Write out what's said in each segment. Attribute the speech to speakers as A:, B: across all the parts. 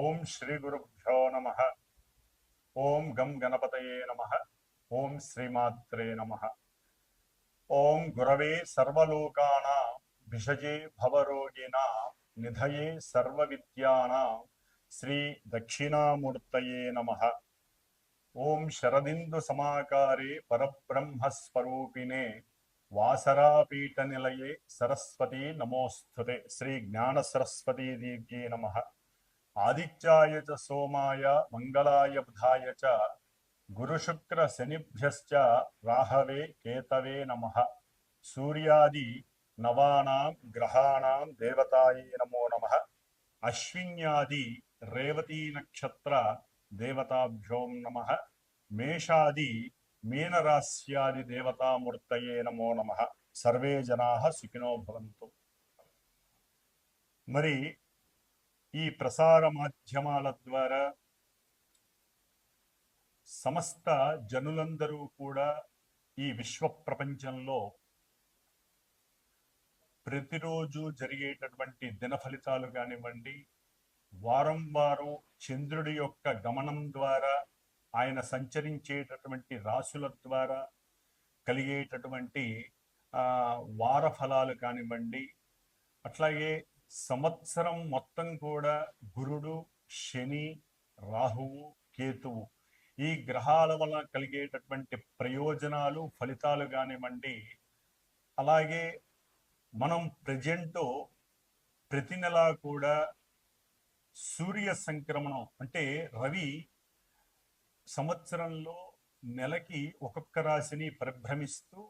A: ఓం శ్రీ గురుభ్యో నమ. ఓం గం గణపతయే నమ. ఓం శ్రీమాత్రే నమ. ఓం గురవే సర్వలోకాన భిషజే భవరోగిణ నిధయే సర్వ సర్వవిద్యాన శ్రీ దక్షిణామూర్తయే నమ. ఓం శరదిందు సమాకారే పరబ్రహ్మస్వరూపిణే వాసరాపీఠ నిలయే సరస్వతి నమోస్తుతే. శ్రీ జ్ఞాన సరస్వతీ దీర్ఘే నమ. ఆదిత్యాయ చ సోమాయ మంగళాయ బుధాయ చ గురుశుక్ర శనిభ్యశ్చ రాహవే కేతవే నమ. సూర్యాది నవానాం గ్రహాణం దేవతాయే నమో నమ. అశ్విన్యాది రేవతీ నక్షత్ర దేవతాభ్యోం నమ. మేషాది మీనరాస్యాది దేవతామూర్తయే నమో నమ. సర్వే జనా సుఖినో భవంతు. మరి ఈ ప్రసార మాధ్యమాల ద్వారా సమస్త జనులందరూ కూడా ఈ విశ్వ ప్రపంచంలో ప్రతిరోజు జరిగేటటువంటి దిన ఫలితాలు కానివ్వండి వారం వారం చంద్రుడి యొక్క గమనం ద్వారా ఆయన సంచరించేటటువంటి రాశుల ద్వారా కలిగేటటువంటి వార ఫలాలు కానివ్వండి అట్లాగే సంవత్సరం మొత్తం కూడా గురుడు శని రాహువు కేతువు ఈ గ్రహాల వల్ల కలిగేటటువంటి ప్రయోజనాలు ఫలితాలు కానివ్వండి. అలాగే మనం ప్రజెంట్ ప్రతి నెలా కూడా సూర్య సంక్రమణం అంటే రవి సంవత్సరంలో నెలకి ఒక్కొక్క రాశిని పరిభ్రమిస్తూ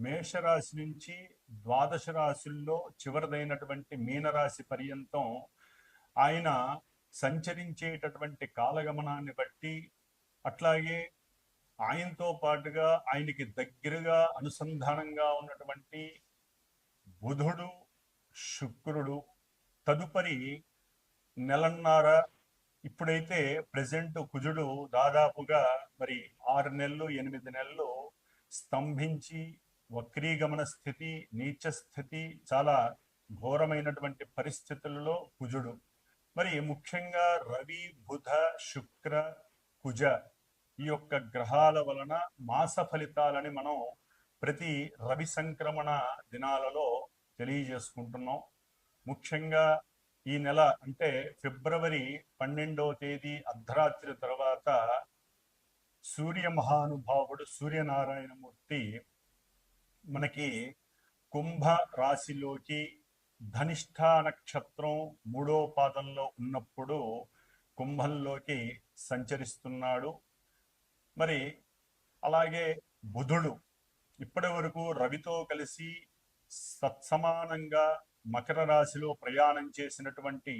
A: మేషరాశి నుంచి ద్వాదశ రాశుల్లో చివరిదైనటువంటి మీనరాశి పర్యంతం ఆయన సంచరించేటటువంటి కాలగమనాన్ని బట్టి అట్లాగే ఆయనతో పాటుగా ఆయనకి దగ్గరగా అనుసంధానంగా ఉన్నటువంటి బుధుడు శుక్రుడు తదుపరి నెలన్నర ఇప్పుడైతే ప్రజెంట్ కుజుడు దాదాపుగా మరి ఆరు నెలలు ఎనిమిది నెలలు స్తంభించి వక్రీగమన స్థితి నీచ స్థితి చాలా ఘోరమైనటువంటి పరిస్థితులలో కుజుడు. మరి ముఖ్యంగా రవి బుధ శుక్ర కుజ ఈ యొక్క గ్రహాల వలన మాస ఫలితాలని మనం ప్రతి రవి సంక్రమణ దినాలలో తెలియజేసుకుంటున్నాం. ముఖ్యంగా ఈ నెల అంటే ఫిబ్రవరి పన్నెండవ తేదీ అర్ధరాత్రి తర్వాత సూర్య మహానుభావుడు సూర్యనారాయణమూర్తి మనకి కుంభ రాశిలోకి ధనిష్ఠ నక్షత్రం మూడో పాదంలో ఉన్నప్పుడు కుంభంలోకి సంచరిస్తున్నాడు. మరి అలాగే బుధుడు ఇప్పటి వరకు రవితో కలిసి సత్సమానంగా మకర రాశిలో ప్రయాణం చేసినటువంటి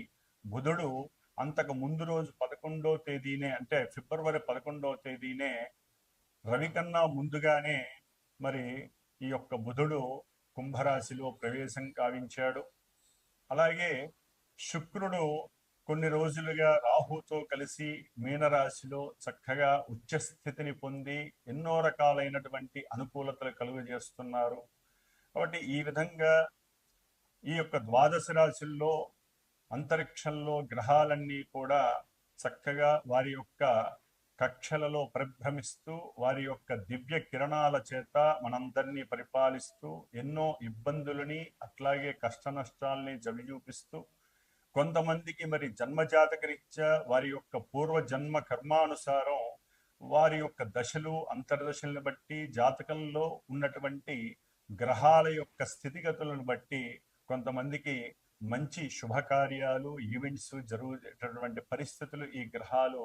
A: బుధుడు అంతకు ముందు రోజు పదకొండో తేదీనే అంటే ఫిబ్రవరి పదకొండో తేదీనే రవి కన్నా ముందుగానే మరి ఈ యొక్క బుధుడు కుంభరాశిలో ప్రవేశం కావించాడు. అలాగే శుక్రుడు కొన్ని రోజులుగా రాహుతో కలిసి మీనరాశిలో చక్కగా ఉచ్చస్థితిని పొంది ఎన్నో రకాలైనటువంటి అనుకూలతలు కలుగజేస్తున్నారు. కాబట్టి ఈ విధంగా ఈ యొక్క ద్వాదశ రాశుల్లో అంతరిక్షంలో గ్రహాలన్నీ కూడా చక్కగా వారి యొక్క కక్షలలో పరిభ్రమిస్తూ వారి యొక్క దివ్య కిరణాల చేత మనందరినీ పరిపాలిస్తూ ఎన్నో ఇబ్బందులని అట్లాగే కష్ట నష్టాలని చవిచూపిస్తూ కొంతమందికి మరి జన్మజాతకరీత్యా వారి యొక్క పూర్వజన్మ కర్మానుసారం వారి యొక్క దశలు అంతర్దశలను బట్టి జాతకంలో ఉన్నటువంటి గ్రహాల యొక్క స్థితిగతులను బట్టి కొంతమందికి మంచి శుభకార్యాలు ఈవెంట్స్ జరుగుతున్నటువంటి పరిస్థితులు ఈ గ్రహాలు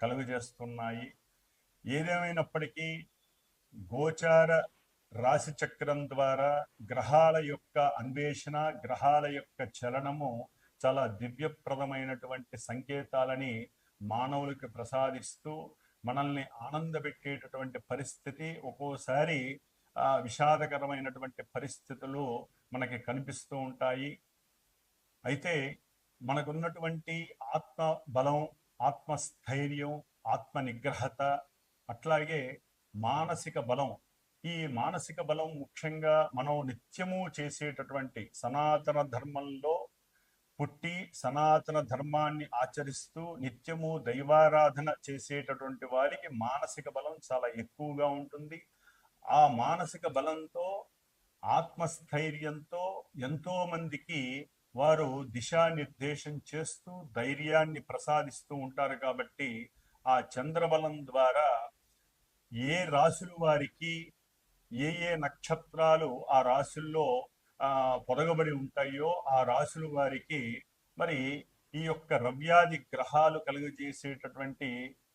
A: కలుగజేస్తున్నాయి. ఏదేమైనప్పటికీ గోచార రాశి చక్రం ద్వారా గ్రహాల యొక్క అన్వేషణ గ్రహాల యొక్క చలనము చాలా దివ్యప్రదమైనటువంటి సంకేతాలని మానవులకు ప్రసాదిస్తూ మనల్ని ఆనందపెట్టేటటువంటి పరిస్థితి ఒక్కోసారి విషాదకరమైనటువంటి పరిస్థితులు మనకి కనిపిస్తూ ఉంటాయి. అయితే మనకున్నటువంటి ఆత్మ బలం ఆత్మస్థైర్యం ఆత్మ నిగ్రహత అట్లాగే మానసిక బలం. ఈ మానసిక బలం ముఖ్యంగా మనం నిత్యము చేసేటటువంటి సనాతన ధర్మంలో పుట్టి సనాతన ధర్మాన్ని ఆచరిస్తూ నిత్యము దైవారాధన చేసేటటువంటి వారికి మానసిక బలం చాలా ఎక్కువగా ఉంటుంది. ఆ మానసిక బలంతో ఆత్మస్థైర్యంతో ఎంతో మందికి వారు దిశానిర్దేశం చేస్తూ ధైర్యాన్ని ప్రసాదిస్తూ ఉంటారు కాబట్టి ఆ చంద్రబలం ద్వారా ఏ రాశులు వారికి ఏ ఏ నక్షత్రాలు ఆ రాశుల్లో పొదగబడి ఉంటాయో ఆ రాశుల వారికి మరి ఈ యొక్క రవ్యాది గ్రహాలు కలుగజేసేటటువంటి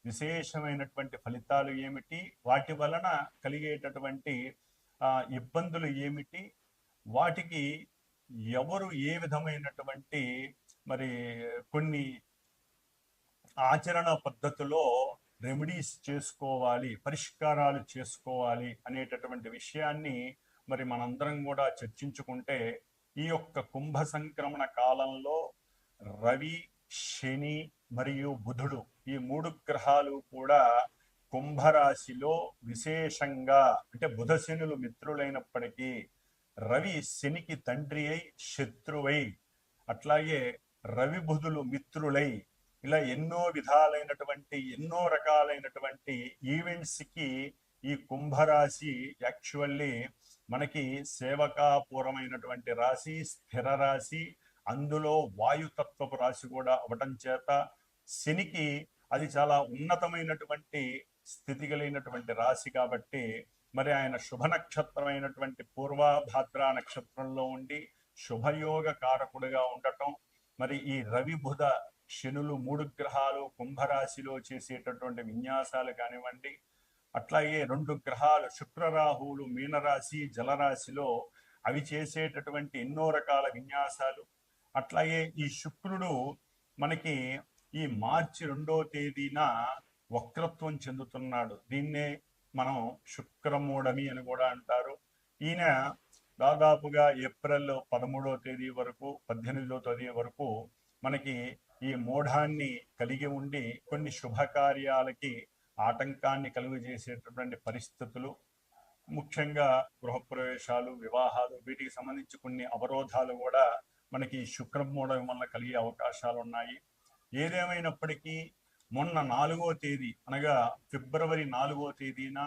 A: విశేషమైనటువంటి ఫలితాలు ఏమిటి? వాటి వలన కలిగేటటువంటి ఇబ్బందులు ఏమిటి? వాటికి ఎవరు ఏ విధమైనటువంటి మరి కొన్ని ఆచరణ పద్ధతిలో రెమెడీస్ చేసుకోవాలి పరిష్కారాలు చేసుకోవాలి అనేటటువంటి విషయాన్ని మరి మనందరం కూడా చర్చించుకుంటే ఈ యొక్క కుంభ సంక్రమణ కాలంలో రవి శని మరియు బుధుడు ఈ మూడు గ్రహాలు కూడా కుంభరాశిలో విశేషంగా అంటే బుధ శనులు మిత్రులైనప్పటికీ రవి శనికి తండ్రి అయి శత్రువై. అట్లాగే రవి బుధులు మిత్రులై. ఇలా ఎన్నో విధాలైనటువంటి ఎన్నో రకాలైనటువంటి ఈవెంట్స్కి ఈ కుంభరాశి యాక్చువల్లీ మనకి సేవకాపూర్వమైనటువంటి రాశి స్థిర రాశి అందులో వాయుతత్వపు రాశి కూడా అవటం చేత శనికి అది చాలా ఉన్నతమైనటువంటి స్థితి కలిగినటువంటి రాశి కాబట్టి మరి ఆయన శుభ నక్షత్రమైనటువంటి పూర్వభాద్ర నక్షత్రంలో ఉండి శుభయోగ కారకుడుగా ఉండటం మరి ఈ రవి బుధ శనులు మూడు గ్రహాలు కుంభరాశిలో చేసేటటువంటి విన్యాసాలు కానివ్వండి అట్లాగే రెండు గ్రహాలు శుక్రరాహువులు మీనరాశి జలరాశిలో అవి చేసేటటువంటి ఎన్నో రకాల విన్యాసాలు. అట్లాగే ఈ శుక్రుడు మనకి ఈ మార్చి రెండో తేదీన వక్రత్వం చెందుతున్నాడు. దీన్నే మనం శుక్రమూఢమి అని కూడా అంటారు. ఈయన దాదాపుగా ఏప్రిల్ పదమూడవ తేదీ వరకు పద్దెనిమిదో తేదీ వరకు మనకి ఈ మూఢాన్ని కలిగి ఉండి కొన్ని శుభకార్యాలకి ఆటంకాన్ని కలుగజేసేటటువంటి పరిస్థితులు ముఖ్యంగా గృహప్రవేశాలు వివాహాలు వీటికి సంబంధించి కొన్ని అవరోధాలు కూడా మనకి శుక్రమూఢం వల్ల కలిగే అవకాశాలు ఉన్నాయి ఏదేమైనప్పటికీ మొన్న నాలుగో తేదీ అనగా ఫిబ్రవరి నాలుగో తేదీన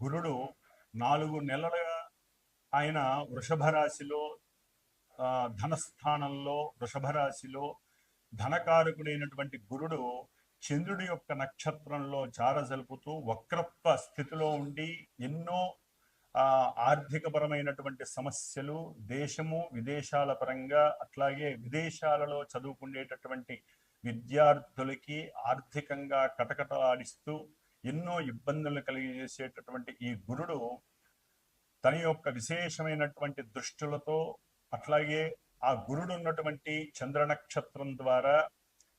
A: గురుడు నాలుగు నెలలుగా ఆయన వృషభ రాశిలో ధనస్థానంలో వృషభ రాశిలో ధనకారకుడైనటువంటి గురుడు చంద్రుడి యొక్క నక్షత్రంలో జారజలుపుతూ వక్రత్వ స్థితిలో ఉండి ఎన్నో ఆర్థికపరమైనటువంటి సమస్యలు దేశము విదేశాల పరంగా అట్లాగే విదేశాలలో చదువుకునేటటువంటి విద్యార్థులకి ఆర్థికంగా కటకటలాడిస్తూ ఎన్నో ఇబ్బందులు కలిగజేసేటటువంటి ఈ గురుడు తన యొక్క విశేషమైనటువంటి దృష్టిలతో అట్లాగే ఆ గురుడు ఉన్నటువంటి చంద్ర నక్షత్రం ద్వారా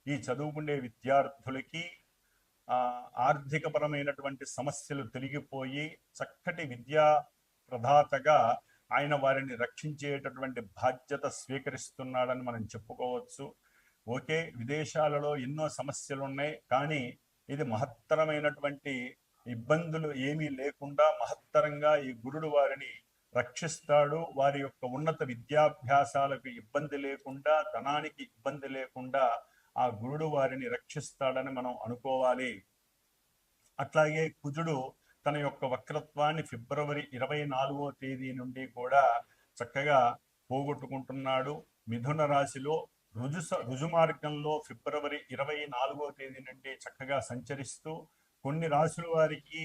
A: ఈ చదువుకునే విద్యార్థులకి ఆర్థికపరమైనటువంటి సమస్యలు తొలగిపోయి చక్కటి విద్యా ప్రధాతగా ఆయన వారిని రక్షించేటటువంటి బాధ్యత స్వీకరిస్తున్నాడని మనం చెప్పుకోవచ్చు. ఓకే విదేశాలలో ఎన్నో సమస్యలు ఉన్నాయి కానీ ఇది మహత్తరమైనటువంటి ఇబ్బందులు ఏమీ లేకుండా మహత్తరంగా ఈ గురుడు వారిని రక్షిస్తాడు. వారి యొక్క ఉన్నత విద్యాభ్యాసాలకు ఇబ్బంది లేకుండా ధనానికి ఇబ్బంది లేకుండా ఆ గురుడు వారిని రక్షిస్తాడని మనం అనుకోవాలి. అట్లాగే కుజుడు తన యొక్క వక్రత్వాన్ని ఫిబ్రవరి ఇరవై నాలుగో తేదీ నుండి కూడా చక్కగా పోగొట్టుకుంటున్నాడు. మిథున రాశిలో రుజు రుజు మార్గంలో ఫిబ్రవరి ఇరవై నాలుగో తేదీ నుండి చక్కగా సంచరిస్తూ కొన్ని రాసుల వారికి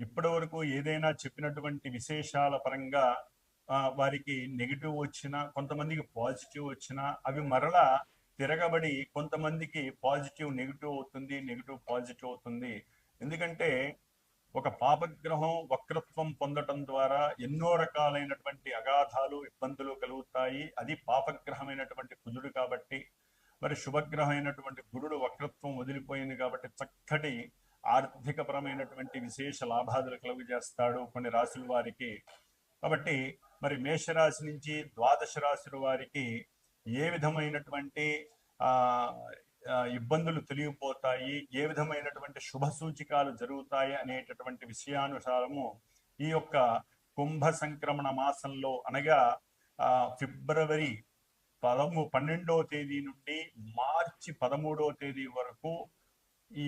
A: ఇప్పటి వరకు ఏదైనా చెప్పినటువంటి విశేషాల పరంగా వారికి నెగిటివ్ వచ్చినా కొంతమందికి పాజిటివ్ వచ్చినా అవి మరలా తిరగబడి కొంతమందికి పాజిటివ్ నెగిటివ్ అవుతుంది నెగిటివ్ పాజిటివ్ అవుతుంది. ఎందుకంటే ఒక పాపగ్రహం వక్రత్వం పొందటం ద్వారా ఎన్నో రకాలైనటువంటి అగాధాలు ఇబ్బందులు కలుగుతాయి. అది పాపగ్రహమైనటువంటి కుజుడు కాబట్టి మరి శుభగ్రహమైనటువంటి గురుడు వక్రత్వం వదిలిపోయింది కాబట్టి చక్కటి ఆర్థికపరమైనటువంటి విశేష లాభాదులు కలుగు చేస్తాడు కొన్ని రాశుల వారికి. కాబట్టి మరి మేషరాశి నుంచి ద్వాదశ రాశుల వారికి ఏ విధమైనటువంటి ఇబ్బందులు తెలియపోతాయి ఏ విధమైనటువంటి శుభ సూచికాలు జరుగుతాయి అనేటటువంటి విషయానుసారము ఈ యొక్క కుంభ సంక్రమణ మాసంలో అనగా ఫిబ్రవరి పదము పన్నెండవ తేదీ నుండి మార్చి పదమూడవ తేదీ వరకు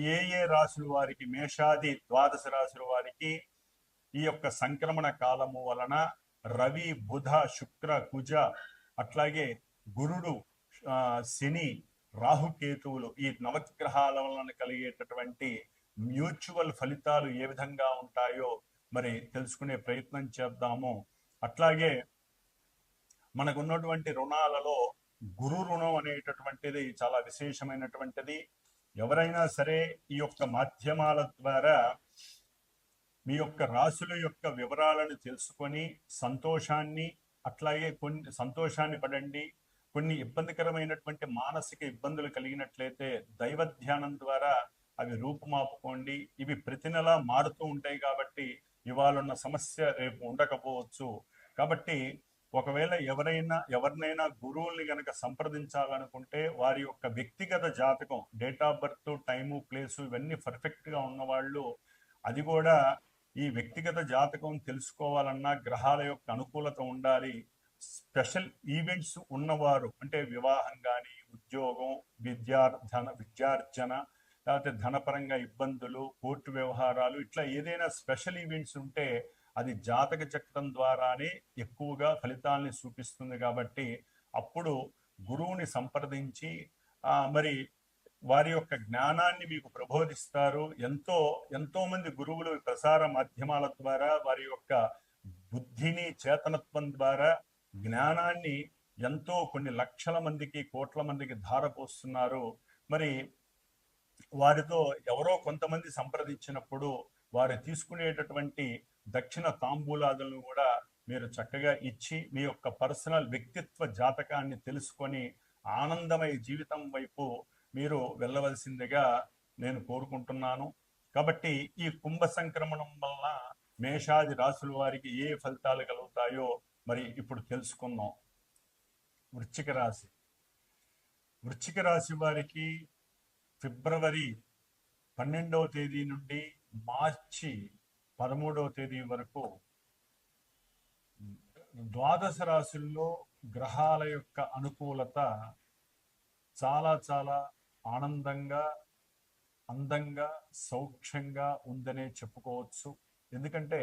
A: ఏ ఏ రాశుల వారికి మేషాది ద్వాదశ రాశుల వారికి ఈ యొక్క సంక్రమణ కాలము వలన రవి బుధ శుక్ర కుజ అట్లాగే గురుడు శని రాహుకేతువులు ఈ నవగ్రహాల వలన కలిగేటటువంటి మ్యూచువల్ ఫలితాలు ఏ విధంగా ఉంటాయో మరి తెలుసుకునే ప్రయత్నం చేద్దాము. అట్లాగే మనకున్నటువంటి రుణాలలో గురు రుణం అనేటటువంటిది చాలా విశేషమైనటువంటిది. ఎవరైనా సరే ఈ యొక్క మాధ్యమాల ద్వారా మీ యొక్క రాశుల యొక్క వివరాలను తెలుసుకొని సంతోషాన్ని అట్లాగే కొన్ని సంతోషాన్ని పడండి కొన్ని ఇబ్బందికరమైనటువంటి మానసిక ఇబ్బందులు కలిగినట్లయితే దైవ ధ్యానం ద్వారా అవి రూపుమాపుకోండి. ఇవి ప్రతి నెలా మారుతూ ఉంటాయి కాబట్టి ఇవాళ ఉన్న సమస్య రేపు ఉండకపోవచ్చు. కాబట్టి ఒకవేళ ఎవరైనా ఎవరినైనా గురువుల్ని గనక సంప్రదించాలనుకుంటే వారి యొక్క వ్యక్తిగత జాతకం date of birth time place ఇవన్నీ పర్ఫెక్ట్గా ఉన్నవాళ్ళు అది కూడా ఈ వ్యక్తిగత జాతకం తెలుసుకోవాలన్నా గ్రహాల యొక్క అనుకూలత ఉండాలి. స్పెషల్ ఈవెంట్స్ ఉన్నవారు అంటే వివాహం కానీ ఉద్యోగం విద్యార్థన విద్యార్జన లేకపోతే ధనపరంగా ఇబ్బందులు కోర్టు వ్యవహారాలు ఇట్లా ఏదైనా స్పెషల్ ఈవెంట్స్ ఉంటే అది జాతక చక్రం ద్వారానే ఎక్కువగా ఫలితాల్ని చూపిస్తుంది కాబట్టి అప్పుడు గురువుని సంప్రదించి మరి వారి యొక్క జ్ఞానాన్ని మీకు ప్రబోధిస్తారు. ఎంతో ఎంతో మంది గురువులు ప్రసార మాధ్యమాల ద్వారా వారి యొక్క బుద్ధిని చేతనత్వం ద్వారా జ్ఞానాన్ని ఎంతో కొన్ని లక్షల మందికి కోట్ల మందికి ధారపోస్తున్నారు. మరి వారితో ఎవరో కొంతమంది సంప్రదించినప్పుడు వారు తీసుకునేటటువంటి దక్షిణ తాంబూలాదులను కూడా మీరు చక్కగా ఇచ్చి మీ యొక్క పర్సనల్ వ్యక్తిత్వ జాతకాన్ని తెలుసుకొని ఆనందమయ జీవితం వైపు మీరు వెళ్ళవలసిందిగా నేను కోరుకుంటున్నాను. కాబట్టి ఈ కుంభ సంక్రమణం వల్ల మేషాది రాసుల వారికి ఏ ఫలితాలు కలుగుతాయో మరి ఇప్పుడు తెలుసుకుందాం. వృశ్చిక రాశి. వృశ్చిక రాశి వారికి ఫిబ్రవరి పన్నెండవ తేదీ నుండి మార్చి పదమూడవ తేదీ వరకు ద్వాదశ రాశుల్లో గ్రహాల యొక్క అనుకూలత చాలా చాలా ఆనందంగా అందంగా సౌఖ్యంగా ఉందనే చెప్పుకోవచ్చు. ఎందుకంటే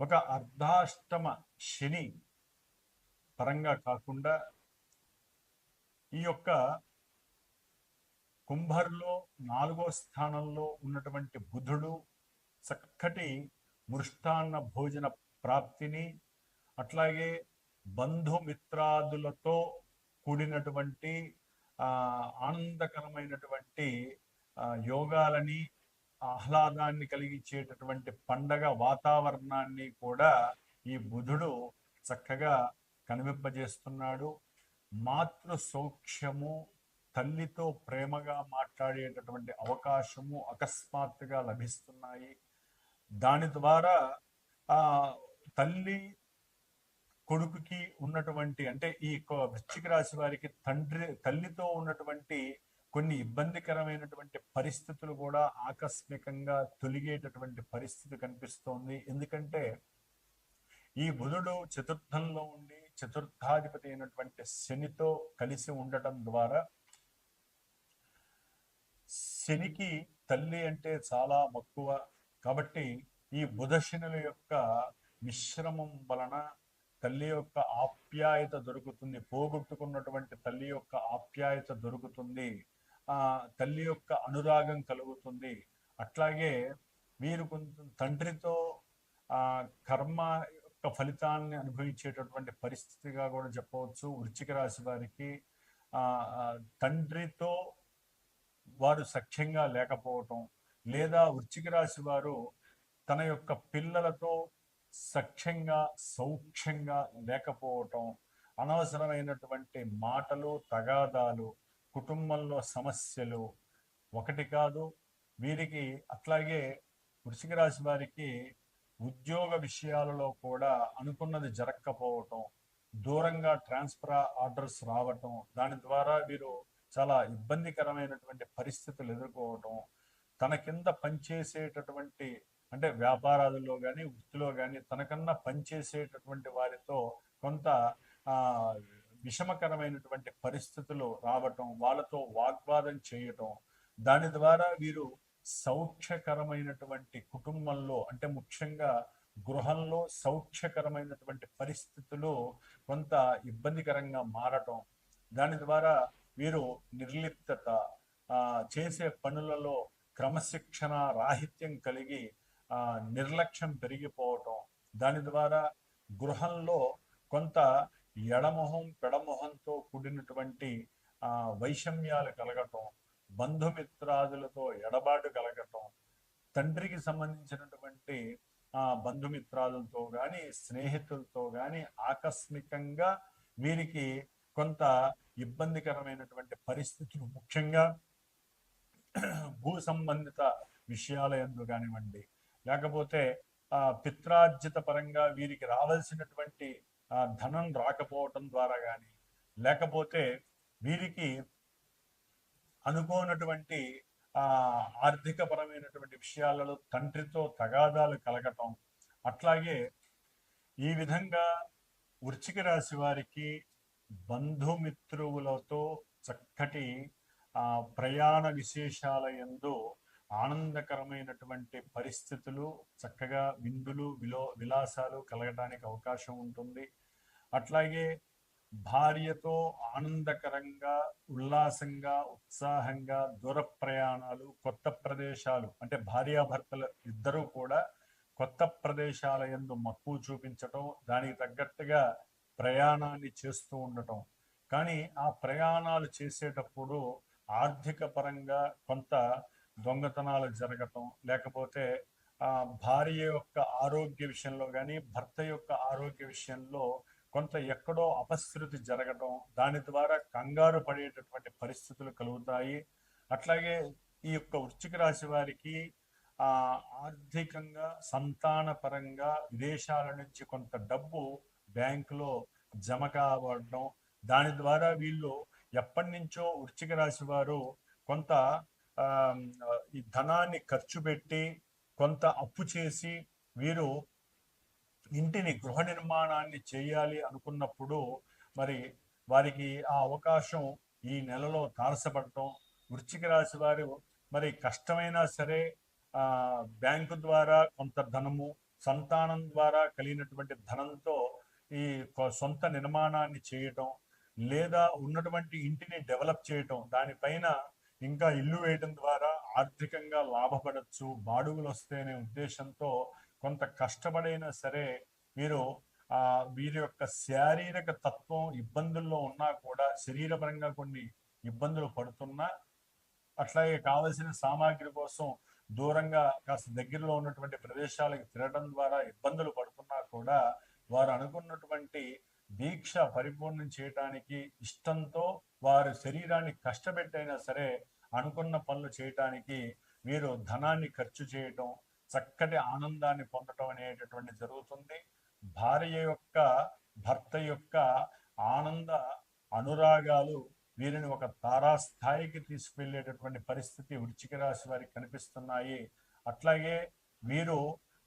A: ఒక అర్ధాష్టమ శని పరంగా కాకుండా ఈ యొక్క కుంభర్లో నాలుగో స్థానంలో ఉన్నటువంటి బుధుడు చక్కటి మృష్టాన్న భోజన ప్రాప్తిని అట్లాగే బంధుమిత్రాదులతో కూడినటువంటి ఆనందకరమైనటువంటి యోగాలని ఆహ్లాదాన్ని కలిగించేటటువంటి పండగ వాతావరణాన్ని కూడా ఈ బుధుడు చక్కగా కనిపింపజేస్తున్నాడు. మాతృ సౌఖ్యము తల్లితో ప్రేమగా మాట్లాడేటటువంటి అవకాశము అకస్మాత్తుగా లభిస్తున్నాయి. దాని ద్వారా ఆ తల్లి కొడుకుకి ఉన్నటువంటి అంటే ఈ వృశ్చిక రాశి వారికి తండ్రి తల్లితో ఉన్నటువంటి కొన్ని ఇబ్బందికరమైనటువంటి పరిస్థితులు కూడా ఆకస్మికంగా తొలిగేటటువంటి పరిస్థితి కనిపిస్తోంది. ఎందుకంటే ఈ బుధుడు చతుర్థంలో ఉండి చతుర్థాధిపతి అయినటువంటి శనితో కలిసి ఉండటం ద్వారా శనికి తల్లి అంటే చాలా మక్కువ. కాబట్టి ఈ బుధ శనుల యొక్క మిశ్రమం వలన తల్లి యొక్క ఆప్యాయత దొరుకుతుంది. పోగొట్టుకున్నటువంటి తల్లి యొక్క ఆప్యాయత దొరుకుతుంది. ఆ తల్లి యొక్క అనురాగం కలుగుతుంది. అట్లాగే వీరు కొంచెం తండ్రితో ఆ కర్మ యొక్క ఫలితాన్ని అనుభవించేటటువంటి పరిస్థితిగా కూడా చెప్పవచ్చు. వృశ్చిక రాశి వారికి తండ్రితో వారు సఖ్యంగా లేకపోవటం లేదా వృశ్చిక రాశి వారు తన యొక్క పిల్లలతో సఖ్యంగా సౌఖ్యంగా లేకపోవటం అనవసరమైనటువంటి మాటలు తగాదాలు కుటుంబంలో సమస్యలు ఒకటి కాదు. వీరికి అట్లాగే వృషిక రాశి వారికి ఉద్యోగ విషయాలలో కూడా అనుకున్నది జరగకపోవటం దూరంగా ట్రాన్స్ఫర్ ఆర్డర్స్ రావటం దాని ద్వారా వీరు చాలా ఇబ్బందికరమైనటువంటి పరిస్థితులు ఎదుర్కోవటం తన కింద పనిచేసేటటువంటి అంటే వ్యాపారాలలో కానీ వృత్తిలో కానీ తనకన్నా పనిచేసేటటువంటి వారితో కొంత విషమకరమైనటువంటి పరిస్థితులు రావటం వాళ్ళతో వాగ్వాదం చేయటం దాని ద్వారా వీరు సౌఖ్యకరమైనటువంటి కుటుంబంలో అంటే ముఖ్యంగా గృహంలో సౌఖ్యకరమైనటువంటి పరిస్థితులు కొంత ఇబ్బందికరంగా మారటం దాని ద్వారా వీరు నిర్లిప్తత చేసే పనులలో క్రమశిక్షణ రాహిత్యం కలిగి నిర్లక్ష్యం పెరిగిపోవటం దాని ద్వారా గృహంలో కొంత ఎడమొహం పెడమొహంతో కూడినటువంటి ఆ, వైషమ్యాలు కలగటం బంధుమిత్రాదులతో ఎడబాటు కలగటం తండ్రికి సంబంధించినటువంటి ఆ కానీ స్నేహితులతో కానీ ఆకస్మికంగా వీరికి కొంత ఇబ్బందికరమైనటువంటి పరిస్థితులు ముఖ్యంగా భూ సంబంధిత విషయాల ఎందు కానివ్వండి లేకపోతే ఆ పిత్రార్జిత పరంగా వీరికి రావాల్సినటువంటి ధనం రాకపోవటం ద్వారా కానీ లేకపోతే వీరికి అనుకోనటువంటి ఆ ఆర్థిక పరమైనటువంటి విషయాలలో తండ్రితో తగాదాలు కలగటం అట్లాగే ఈ విధంగా వృచ్చిక రాశి వారికి బంధుమిత్రువులతో చక్కటి ఆ ప్రయాణ విశేషాల యందు ఆనందకరమైనటువంటి పరిస్థితులు చక్కగా విందులు విలో విలాసాలు కలగడానికి అవకాశం ఉంటుంది. అట్లాగే భార్యతో ఆనందకరంగా ఉల్లాసంగా ఉత్సాహంగా దూర ప్రయాణాలు కొత్త ప్రదేశాలు అంటే భార్యాభర్తలు ఇద్దరూ కూడా కొత్త ప్రదేశాల యందు మక్కువ చూపించటం దానికి తగ్గట్టుగా ప్రయాణాన్ని చేస్తూ ఉండటం. కానీ ఆ ప్రయాణాలు చేసేటప్పుడు ఆర్థిక పరంగా కొంత దొంగతనాలు జరగటం లేకపోతే భార్య యొక్క ఆరోగ్య విషయంలో కానీ భర్త యొక్క ఆరోగ్య విషయంలో కొంత ఎక్కడో అపశృతి జరగడం దాని ద్వారా కంగారు పడేటటువంటి పరిస్థితులు కలుగుతాయి. అట్లాగే ఈ యొక్క వృశ్చిక రాశి వారికి ఆర్థికంగా సంతాన పరంగా విదేశాల నుంచి కొంత డబ్బు బ్యాంకులో జమ కావడం దాని ద్వారా వీళ్ళు ఎప్పటి నుంచో వృశ్చిక రాశి వారు కొంత ఈ ధనాన్ని ఖర్చు పెట్టి కొంత అప్పు చేసి వీరు ఇంటిని గృహ నిర్మాణాన్ని చేయాలి అనుకున్నప్పుడు మరి వారికి ఆ అవకాశం ఈ నెలలో తారసపడటం వృశ్చిక రాశి వారు మరి కష్టమైనా సరే బ్యాంకు ద్వారా కొంత ధనము సంతానం ద్వారా కలిగినటువంటి ధనంతో ఈ సొంత నిర్మాణాన్ని చేయటం లేదా ఉన్నటువంటి ఇంటిని డెవలప్ చేయటం దానిపైన ఇంకా ఇల్లు వేయడం ద్వారా ఆర్థికంగా లాభపడచ్చు బాడుగులు వస్తాయనే ఉద్దేశంతో కొంత కష్టపడైనా సరే మీరు ఆ వీరి యొక్క శారీరక తత్వం ఇబ్బందుల్లో ఉన్నా కూడా శరీరపరంగా కొన్ని ఇబ్బందులు పడుతున్నా అట్లాగే కావలసిన సామాగ్రి కోసం దూరంగా కాస్త దగ్గరలో ఉన్నటువంటి ప్రదేశాలకు తిరగడం ద్వారా ఇబ్బందులు పడుతున్నా కూడా వారు అనుకున్నటువంటి దీక్ష పరిపూర్ణం చేయటానికి ఇష్టంతో వారి శరీరాన్ని కష్టపెట్టైనా సరే అనుకున్న పనులు చేయటానికి వీరు ధనాన్ని ఖర్చు చేయటం చక్కటి ఆనందాన్ని పొందటం అనేటటువంటి జరుగుతుంది. భార్య యొక్క భర్త యొక్క ఆనంద అనురాగాలు వీరిని ఒక తారాస్థాయికి తీసుకువెళ్ళేటటువంటి పరిస్థితి వృచ్చిక రాశి వారికి కనిపిస్తున్నాయి. అట్లాగే వీరు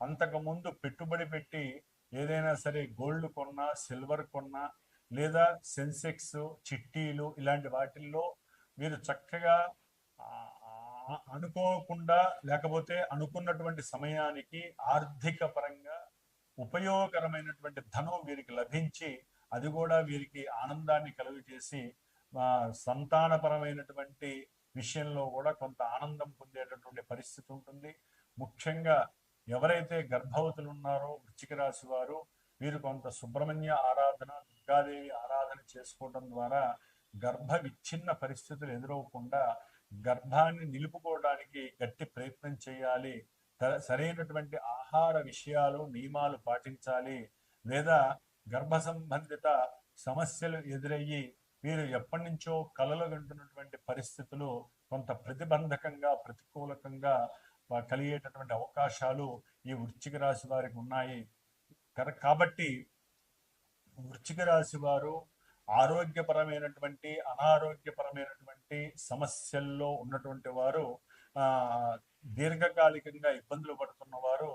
A: అంతకుముందు పెట్టుబడి పెట్టి ఏదైనా సరే గోల్డ్ కొన్నా సిల్వర్ కొన్నా లేదా సెన్సెక్స్ చిట్టీలు ఇలాంటి వాటిల్లో మీరు చక్కగా అనుకోకుండా లేకపోతే అనుకున్నటువంటి సమయానికి ఆర్థిక పరంగా ఉపయోగకరమైనటువంటి ధనం వీరికి లభించి అది కూడా వీరికి ఆనందాన్ని కలుగజేసి చేసి సంతానపరమైనటువంటి విషయంలో కూడా కొంత ఆనందం పొందేటటువంటి పరిస్థితి ఉంటుంది. ముఖ్యంగా ఎవరైతే గర్భవతులు ఉన్నారో వృచ్చిక రాశి వారు వీరు కొంత సుబ్రహ్మణ్య ఆరాధన దుర్గాదేవి ఆరాధన చేసుకోవడం ద్వారా గర్భ విచ్ఛిన్న పరిస్థితులు ఎదురవకుండా గర్భాన్ని నిలుపుకోవడానికి గట్టి ప్రయత్నం చేయాలి. సరైనటువంటి ఆహార విషయాలు నియమాలు పాటించాలి. లేదా గర్భ సంబంధిత సమస్యలు ఎదురయ్యి వీరు ఎప్పటి నుంచో కలలు వింటున్నటువంటి పరిస్థితులు కొంత ప్రతిబంధకంగా ప్రతికూలకంగా కలిగేటటువంటి అవకాశాలు ఈ వృశ్చిక రాశి వారికి ఉన్నాయి. కాబట్టి వృశ్చిక రాశి వారు ఆరోగ్యపరమైనటువంటి అనారోగ్యపరమైనటువంటి సమస్యల్లో ఉన్నటువంటి వారు ఆ దీర్ఘకాలికంగా ఇబ్బందులు పడుతున్న వారు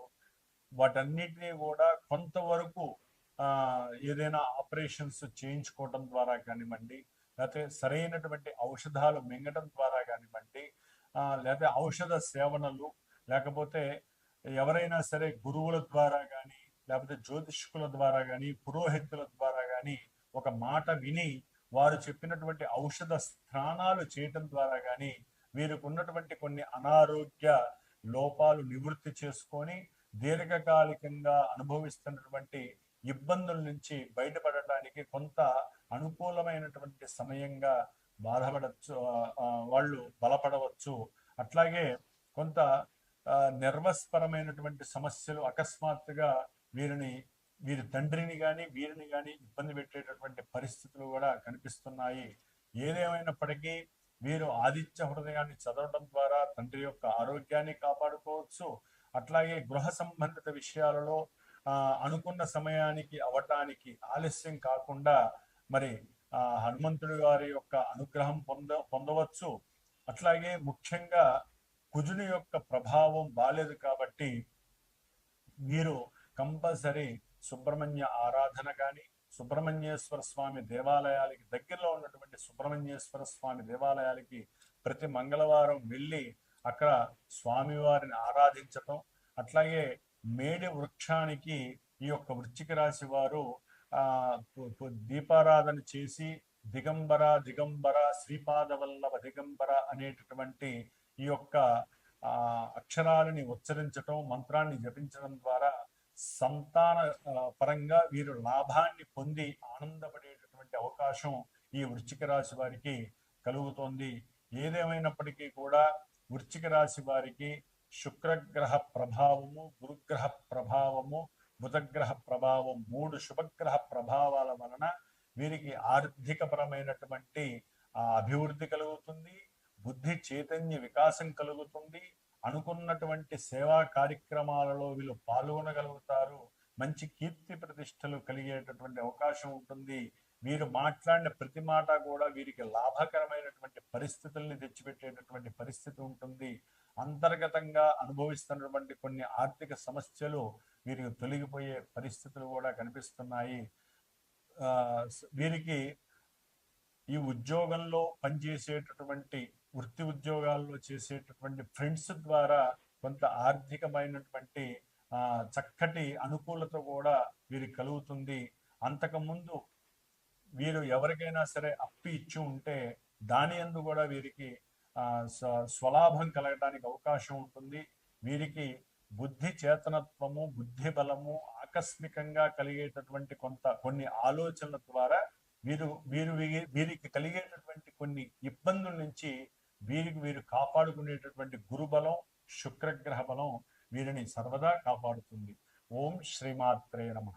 A: వాటన్నిటినీ కూడా కొంతవరకు ఆ, ఏదైనా ఆపరేషన్స్ చేయించుకోవడం ద్వారా కానివ్వండి లేకపోతే సరైనటువంటి ఔషధాలు మింగటం ద్వారా కానివ్వండి లేకపోతే ఔషధ సేవనలు లేకపోతే ఎవరైనా సరే గురువుల ద్వారా కానీ లేకపోతే జ్యోతిష్కుల ద్వారా కానీ పురోహితుల ద్వారా కానీ ఒక మాట విని వారు చెప్పినటువంటి ఔషధ స్నానాలు చేయటం ద్వారా కానీ వీరికి ఉన్నటువంటి కొన్ని అనారోగ్య లోపాలు నివృత్తి చేసుకొని దీర్ఘకాలికంగా అనుభవిస్తున్నటువంటి ఇబ్బందుల నుంచి బయటపడటానికి కొంత అనుకూలమైనటువంటి సమయంగా బాధపడచ్చు వాళ్ళు బలపడవచ్చు. అట్లాగే కొంత నిర్వస్పరమైనటువంటి సమస్యలు అకస్మాత్తుగా వీరిని వీరి తండ్రిని కానీ వీరిని కానీ ఇబ్బంది పెట్టేటటువంటి పరిస్థితులు కూడా కనిపిస్తున్నాయి. ఏదేమైనప్పటికీ వీరు ఆదిత్య హృదయాన్ని చదవడం ద్వారా తండ్రి యొక్క ఆరోగ్యాన్ని కాపాడుకోవచ్చు. అట్లాగే గృహ సంబంధిత విషయాలలో అనుకున్న సమయానికి అవటానికి ఆలస్యం కాకుండా మరి ఆ హనుమంతుడి గారి యొక్క అనుగ్రహం పొంద పొందవచ్చు. అట్లాగే ముఖ్యంగా కుజుని యొక్క ప్రభావం బాలేదు కాబట్టి మీరు కంపల్సరీ సుబ్రహ్మణ్య ఆరాధన కానీ సుబ్రహ్మణ్యేశ్వర స్వామి దేవాలయాలకి దగ్గరలో ఉన్నటువంటి సుబ్రహ్మణ్యేశ్వర స్వామి దేవాలయాలకి ప్రతి మంగళవారం వెళ్ళి అక్కడ స్వామివారిని ఆరాధించటం అట్లాగే మేడి వృక్షానికి ఈ యొక్క వృశ్చిక రాశి వారు ఆ దీపారాధన చేసి దిగంబర దిగంబర శ్రీపాదవల్లభ దిగంబర అనేటటువంటి ఈ యొక్క ఆ అక్షరాలని ఉచ్చరించటం మంత్రాన్ని జపించడం ద్వారా సంతాన పరంగా వీరు లాభాన్ని పొంది ఆనందపడేటటువంటి అవకాశం ఈ వృశ్చిక రాశి వారికి కలుగుతోంది. ఏదేమైనప్పటికీ కూడా వృశ్చిక రాశి వారికి శుక్రగ్రహ ప్రభావము గురుగ్రహ ప్రభావము బుధగ్రహ ప్రభావం మూడు శుభగ్రహ ప్రభావాల వలన వీరికి ఆర్థికపరమైనటువంటి అభివృద్ధి కలుగుతుంది. బుద్ధి చైతన్య వికాసం కలుగుతుంది. అనుకున్నటువంటి సేవా కార్యక్రమాలలో వీళ్ళు పాల్గొనగలుగుతారు. మంచి కీర్తి ప్రతిష్టలు కలిగేటటువంటి అవకాశం ఉంటుంది. వీరు మాట్లాడిన ప్రతి మాట కూడా వీరికి లాభకరమైనటువంటి పరిస్థితుల్ని తెచ్చిపెట్టేటటువంటి పరిస్థితి ఉంటుంది. అంతర్గతంగా అనుభవిస్తున్నటువంటి కొన్ని ఆర్థిక సమస్యలు వీరికి తొలగిపోయే పరిస్థితులు కూడా కనిపిస్తున్నాయి. వీరికి ఈ ఉద్యోగంలో పనిచేసేటటువంటి వృత్తి ఉద్యోగాల్లో చేసేటటువంటి ఫ్రెండ్స్ ద్వారా కొంత ఆర్థికమైనటువంటి చక్కటి అనుకూలత కూడా వీరికి కలుగుతుంది. అంతకుముందు వీరు ఎవరికైనా సరే అప్పు ఇచ్చి ఉంటే దాని అందు కూడా వీరికి స్వ- స్వలాభం కలగడానికి అవకాశం ఉంటుంది. వీరికి బుద్ధి చేతనత్వము బుద్ధి బలము ఆకస్మికంగా కలిగేటటువంటి కొంత కొన్ని ఆలోచనల ద్వారా వీరు వీరు వీ- వీరికి కలిగేటటువంటి కొన్ని ఇబ్బందుల నుంచి వీరికి వీరు కాపాడుకునేటటువంటి గురుబలం శుక్రగ్రహ బలం వీరిని సర్వదా కాపాడుతుంది. ఓం శ్రీమాత్రే నమః.